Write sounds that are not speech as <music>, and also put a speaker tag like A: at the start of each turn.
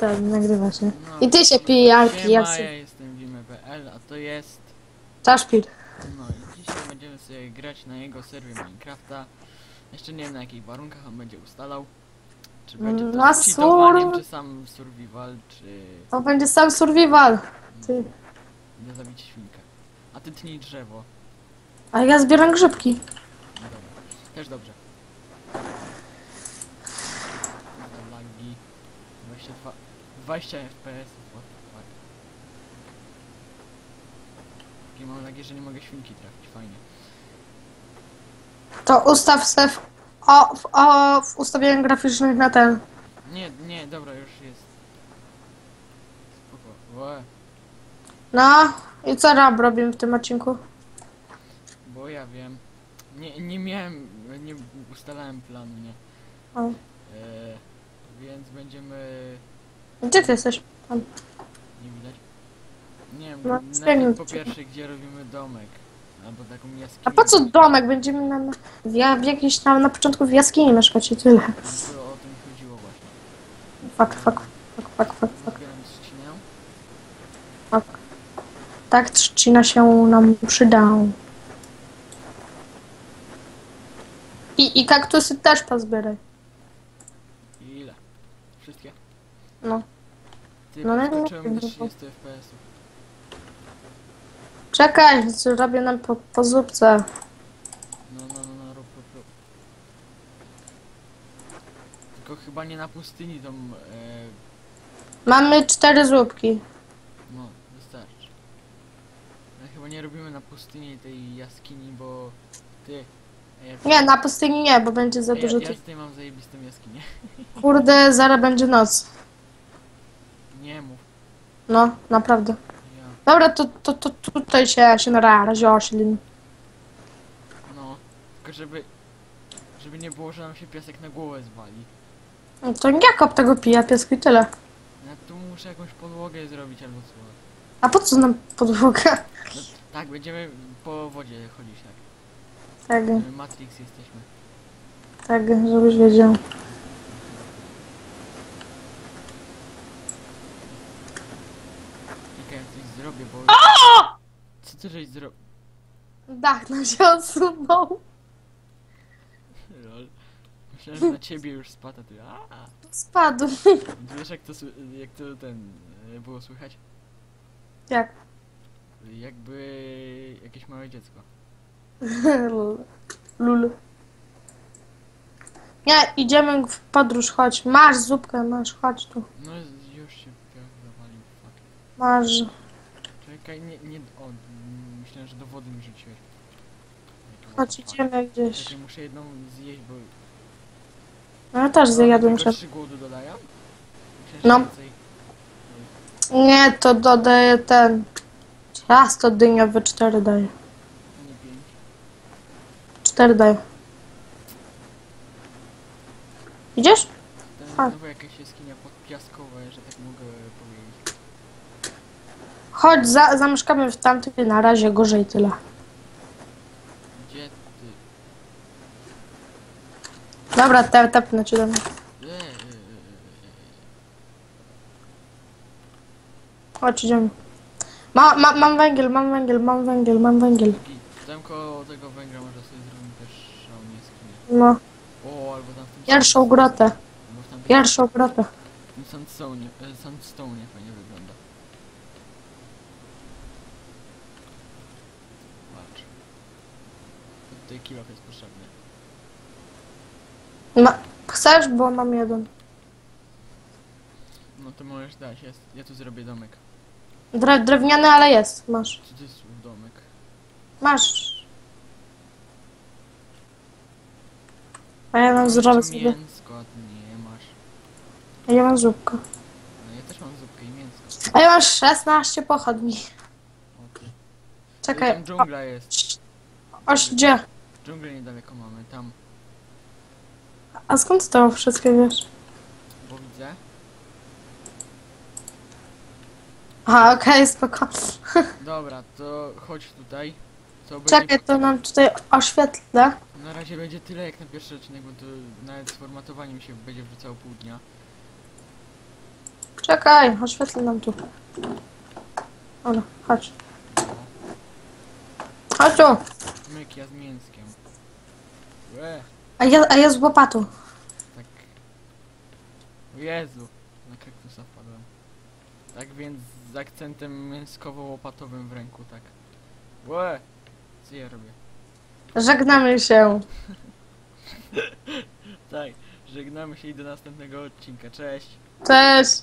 A: Tak, nagrywa się.
B: No.
A: I ty się pijanki,
B: Siema,
A: jak
B: ja
A: się...
B: jestem Wime.pl, a to jest...
A: Czaszpil.
B: No i dzisiaj będziemy sobie grać na jego serwie Minecrafta. Jeszcze nie wiem na jakich warunkach on będzie ustalał. Czy będzie to
A: Na
B: cheatowaniem,
A: sur-
B: czy sam survival, czy
A: To będzie sam survival. Ty.
B: nie zabić świnkę. A ty tnij drzewo.
A: A ja zbieram grzybki.
B: No dobra, też dobrze. Lagi. 22... 20 FPS. Takie mam lagi, że nie mogę świnki trafić, fajnie.
A: To ustaw se w, o, w, o, w ustawieniu graficznych na ten.
B: Nie, nie, dobra, już jest. Spoko. Łe,
A: No i co Rab robimy w tym odcinku?
B: bo ja wiem. Nie, nie miałem, nie ustalałem planu, nie.
A: O.
B: E, więc będziemy...
A: Gdzie ty jesteś? Tam.
B: Nie widać? Nie wiem,
A: No,
B: najpierw po pierwsze, gdzie robimy domek. Albo taką jaskinię.
A: A po co domek? Będziemy na, ja- w jakiejś tam na początku w jaskini mieszkać i tyle.
B: No to o tym chodziło właśnie.
A: Fuck, fuck, fuck, fuck, fuck, fuck,
B: Zbieram trzcinę.
A: Tak trzcina się nam przyda. I, I kaktusy też pozbieraj.
B: I ile? Wszystkie?
A: No.
B: Ty,
A: No,
B: no,
A: no,
B: skoczyłem
A: no,
B: do
A: no.
B: 30 FPS-ów.
A: Czekaj, zrobię nam po, po zupce.
B: No, no, no, no, rób, rób, rób. Tylko chyba nie na pustyni tą... E,
A: Mamy cztery zupki.
B: no, wystarczy. Ale chyba nie robimy na pustyni tej jaskini, bo... Ty... Ja,
A: Nie, na pustyni nie, bo będzie za
B: ja,
A: dużo
B: ja
A: tych.
B: tutaj mam zajebistą jaskinię.
A: Kurde, zaraz będzie noc.
B: Nie mów.
A: No, naprawdę.
B: Ja...
A: Dobra, to, to, to tutaj się, się na razie oślin.
B: No, tylko żeby... Żeby nie było, że nam się piasek na głowę zwali.
A: No To nie kop tego pija piesku i tyle.
B: Ja tu muszę jakąś podłogę zrobić albo co.
A: A po co nam podłoga?
B: No, tak, będziemy po wodzie chodzić, tak.
A: Tak,
B: My Matrix jesteśmy.
A: tak, żebyś wiedział.
B: Czekaj, ja coś zrobię, bo... Co żeś zrobił?
A: Dach nam się odsunął.
B: Lol. Myślałem, że na ciebie już spada, ty. A,
A: Spadł. <laughs>
B: wiesz jak to, sły- jak to ten e, było słychać?
A: Jak?
B: Jakby jakieś małe dziecko. <laughs>
A: Lul. Nie, idziemy w podróż, chodź. Masz zupkę, masz, chodź tu.
B: No już się piach zawalił, fuck.
A: Masz.
B: Czekaj, nie, nie, o, myślałem, że do wody mi rzuciłeś. To
A: Chodź, idziemy gdzieś.
B: Czekaj, muszę jedną zjeść, bo...
A: No ja też zjadłem się.
B: trzy głodu dodają? Myślałem,
A: No.
B: więcej.
A: Nie, to dodaję ten. Ciasto dyniowe cztery daje.
B: A nie pięć.
A: Cztery daje. Idziesz?
B: Ten znowu jakaś jaskinia podpiaskowa, że tak mogę powiedzieć.
A: Chodź, za, zamieszkamy w tamtym, na razie gorzej tyle.
B: Gdzie ty?
A: Dobra, te, tepnę cię do mnie.
B: E, e, e, e,
A: Chodź, idziemy. Ma, ma, mam węgiel, mam węgiel, mam węgiel, mam węgiel.
B: Git. Tam koło tego węgla można sobie zrobić szałą jaskinię.
A: No,
B: O, albo tam w tym
A: pierwszą grotę,
B: Albo
A: pierwszą grotę.
B: w tym sandstone, e, sandstone fajnie wygląda. Tutaj kilof jest potrzebny.
A: Ma, chcesz, bo mam jeden.
B: No to możesz dać, ja, ja tu zrobię domek.
A: Drew, drewniany, ale jest, masz.
B: Jest domek?
A: Masz. A ja mam zrobię sobie.
B: mięsko, a ty nie masz.
A: A ja mam zupkę.
B: No ja też mam zupkę i mięsko.
A: A ja mam 16 pochodni.
B: O ty.
A: Czekaj.
B: Tam dżungla jest.
A: Oś, gdzie?
B: Dżunglę niedaleko mamy, tam.
A: A skąd to wszystkie wiesz?
B: Bo widzę.
A: Aha, okej, spoko. <laughs>
B: Dobra, to chodź tutaj. Będzie...
A: Czekaj, to nam tutaj oświetlę.
B: Na razie będzie tyle jak na pierwszy odcinek, bo to nawet z formatowaniem się będzie wrzucało pół dnia.
A: Czekaj, oświetlę nam tu. Ola, chodź. Chodź tu.
B: Myk ja z mięskiem. Łe,
A: A ja, a ja z łopatą.
B: tak. O Jezu, na kaktusa wpadłem. Tak więc z akcentem mięskowo-łopatowym w ręku, tak. Łe, co ja robię?
A: Żegnamy się. <laughs>
B: Tak, żegnamy się i do następnego odcinka. Cześć!
A: Cześć.